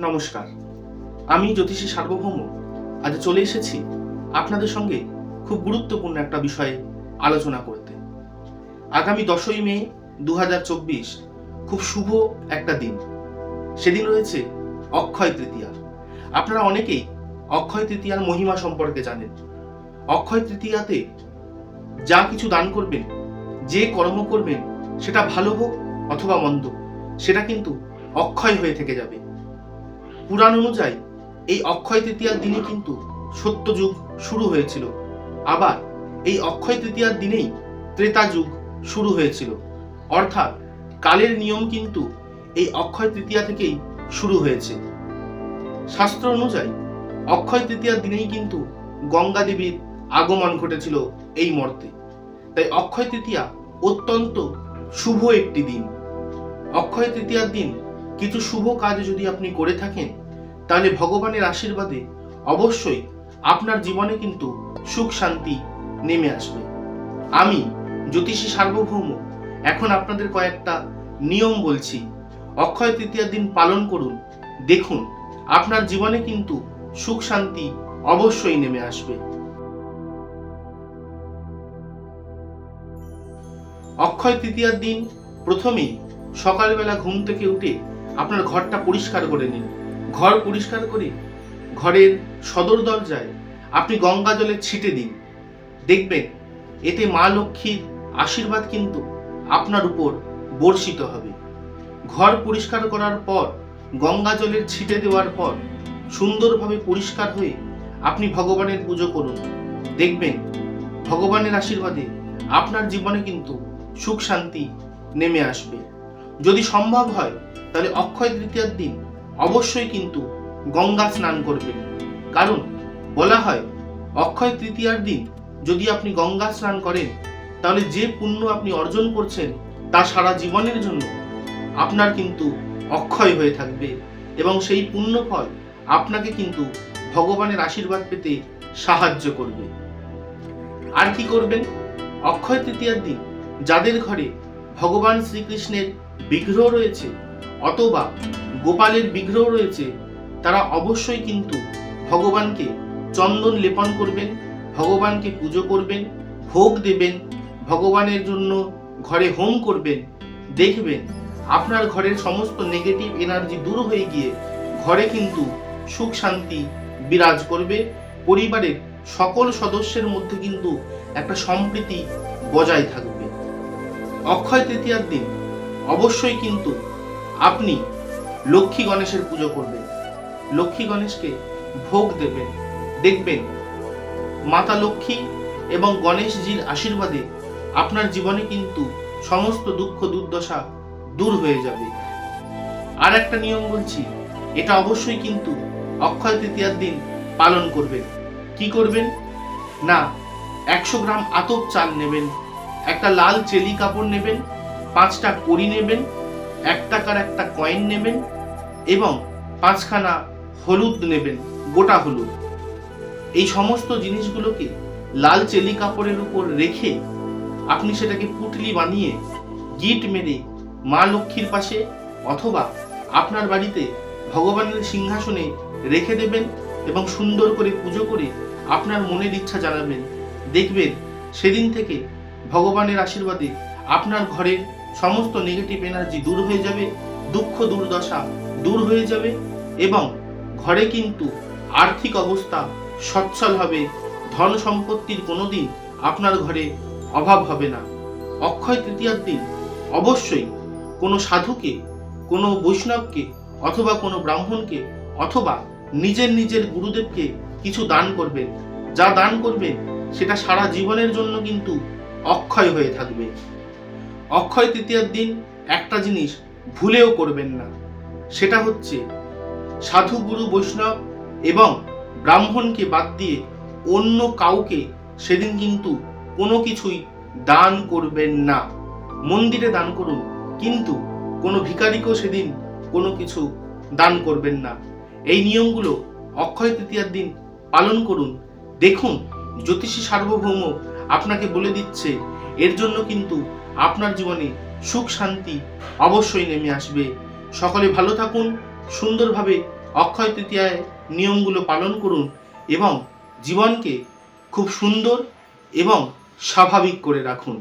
নমস্কার। আমি জ্যোতিষী সার্বভৌম। আজ চলে এসেছি আপনাদের সঙ্গে খুব গুরুত্বপূর্ণ একটা বিষয়ে আলোচনা করতে। আগামী দশই মে দু হাজার চব্বিশ খুব শুভ একটা দিন। সেদিন রয়েছে অক্ষয় তৃতীয়া। আপনারা অনেকেই অক্ষয় তৃতীয়ার মহিমা সম্পর্কে জানেন। অক্ষয় তৃতীয়াতে যা কিছু দান করবেন, যে কর্ম করবেন, সেটা ভালো হোক অথবা মন্দ, সেটা কিন্তু অক্ষয় হয়ে থেকে যাবে। পুরাণ অনুযায়ী এই অক্ষয় তৃতীয়ার দিনে কিন্তু সত্যযুগ শুরু হয়েছিল। আবার এই অক্ষয় তৃতীয়ার দিনেই ত্রেতা যুগ শুরু হয়েছিল। অর্থাৎ কালের নিয়ম কিন্তু এই অক্ষয় তৃতীয়া থেকেই শুরু হয়েছে। শাস্ত্র অনুযায়ী অক্ষয় তৃতীয়ার দিনেই কিন্তু গঙ্গা দেবীর আগমন ঘটেছিল এই মর্তে। তাই অক্ষয় তৃতীয়া অত্যন্ত শুভ একটি দিন। অক্ষয় তৃতীয়ার দিন কিছু শুভ কাজ যদি আপনি করে থাকেন, তাহলে ভগবানের আশীর্বাদে অবশ্যই আপনার জীবনে কিন্তু সুখ শান্তি নেমে আসবে। আমি জ্যোতিষী সার্বভৌম, এখন আপনাদের কয়েকটা নিয়ম বলছি। অক্ষয় তৃতীয়ার দিন পালন করুন, দেখুন আপনার জীবনে কিন্তু সুখ শান্তি অবশ্যই নেমে আসবে। অক্ষয় তৃতীয়ার দিন প্রথমেই সকালবেলা ঘুম থেকে উঠে আপনার ঘরটা পরিষ্কার করে নিন। ঘর পরিষ্কার করে, ঘরের সদর দরজায় আপনি গঙ্গা জলে ছিটে দিন। দেখবেন, এতে মা লক্ষ্মীর আশীর্বাদ কিন্তু আপনার উপর বর্ষিত হবে। ঘর পরিষ্কার করার পর, গঙ্গা জলের ছিটে দেওয়ার পর, সুন্দরভাবে পরিষ্কার হয়ে আপনি ভগবানের পুজো করুন। দেখবেন, ভগবানের আশীর্বাদে আপনার জীবনে কিন্তু সুখ শান্তি নেমে আসবে। যদি সম্ভব হয় তাহলে অক্ষয় তৃতীয়ার দিন অবশ্যই কিন্তু গঙ্গা স্নান করবেন। কারণ বলা হয়, অক্ষয় তৃতীয়ার দিন যদি আপনি গঙ্গা স্নান করেন, তাহলে যে পুণ্য আপনি অর্জন করছেন, তা সারা জীবনের জন্য আপনার কিন্তু অক্ষয় হয়ে থাকবে এবং সেই পুণ্য ফল আপনাকে কিন্তু ভগবানের আশীর্বাদ পেতে সাহায্য করবে। আর কি করবেন? অক্ষয় তৃতীয়ার দিন যাদের ঘরে ভগবান শ্রীকৃষ্ণের বিগ্রহ রয়েছে অথবা গোপালের বিগ্রহ রয়েছে, তারা অবশ্যই কিন্তু ভগবানকে চন্দন লেপন করবেন, ভগবানকে পুজো করবেন, ভোগ দেবেন, ভগবানের জন্য ঘরে হোম করবেন, দেখবেন আপনার ঘরের সমস্ত নেগেটিভ এনার্জি দূর হয়ে গিয়ে ঘরে কিন্তু সুখ শান্তি বিরাজ করবে। পরিবারের সকল সদস্যের মধ্যে কিন্তু একটা সম্প্রীতি বজায় থাকবে। অক্ষয় তৃতীয়ার দিন অবশ্যই কিন্তু আপনি লক্ষ্মী গণেশের পুজো করবেন। লক্ষ্মী গণেশকে ভোগ দেবেন। দেখবেন মাতা লক্ষ্মী এবং গণেশজির আশীর্বাদে আপনার জীবনে কিন্তু সমস্ত দুঃখ দুর্দশা দূর হয়ে যাবে। আর একটা নিয়ম বলছি, এটা অবশ্যই কিন্তু অক্ষয় তৃতীয়ার দিন পালন করবেন। কি করবেন? না, একশো গ্রাম আতপ চাল নেবেন, একটা লাল চেলি কাপড় নেবেন, পাঁচটা কড়ি নেবেন এক টাকার একটা কয়েন নেবেন এবং পাঁচখানা হলুদ নেবেন, গোটা হলুদ। এই সমস্ত জিনিসগুলোকে লাল চেলি কাপড়ের উপর রেখে আপনি সেটাকে পুটলি বানিয়ে গিট মেরে মা লক্ষ্মীর পাশে অথবা আপনার বাড়িতে ভগবানের সিংহাসনে রেখে দেবেন এবং সুন্দর করে পুজো করে আপনার মনের ইচ্ছা জানাবেন। দেখবেন সেদিন থেকে ভগবানের আশীর্বাদে আপনার ঘরের সমস্ত নেগেটিভ এনার্জি দূর হয়ে যাবে, দুঃখ দুর্দশা দূর হয়ে যাবে এবং ঘরে কিন্তু আর্থিক অবস্থা সচ্ছল হবে, ধন সম্পত্তির কোনোদিন আপনার ঘরে অভাব হবে না। অক্ষয় তৃতীয়ার দিন অবশ্যই কোনো সাধুকে, কোনো বৈষ্ণবকে অথবা কোনো ব্রাহ্মণকে অথবা নিজের নিজের গুরুদেবকে কিছু দান করবেন। যা দান করবেন, সেটা সারা জীবনের জন্য কিন্তু অক্ষয় হয়ে থাকবে। অক্ষয় তৃতীয়ার দিন একটা জিনিস ভুলেও করবেন না। সেটা হচ্ছে, সাধু গুরু বৈষ্ণব এবং ব্রাহ্মণকে বাদ দিয়ে অন্য কাউকে সেদিন কিন্তু কোনো কিছুই দান করবেন না। মন্দিরে দান করুন, কিন্তু কোনো ভিখারিকেও সেদিন কোনো কিছু দান করবেন না। এই নিয়মগুলো অক্ষয় তৃতীয়ার দিন পালন করুন। দেখুন, জ্যোতিষী সার্বভৌম আপনাকে বলে দিচ্ছে এর জন্য কিন্তু আপনার জীবনে সুখ, শান্তি অবশ্যই নেমে আসবে। সকলে ভালো থাকুন, সুন্দরভাবে অক্ষয় তৃতীয়ায় নিয়মগুলো পালন করুন এবং জীবনকে খুব সুন্দর এবং স্বাভাবিক করে রাখুন।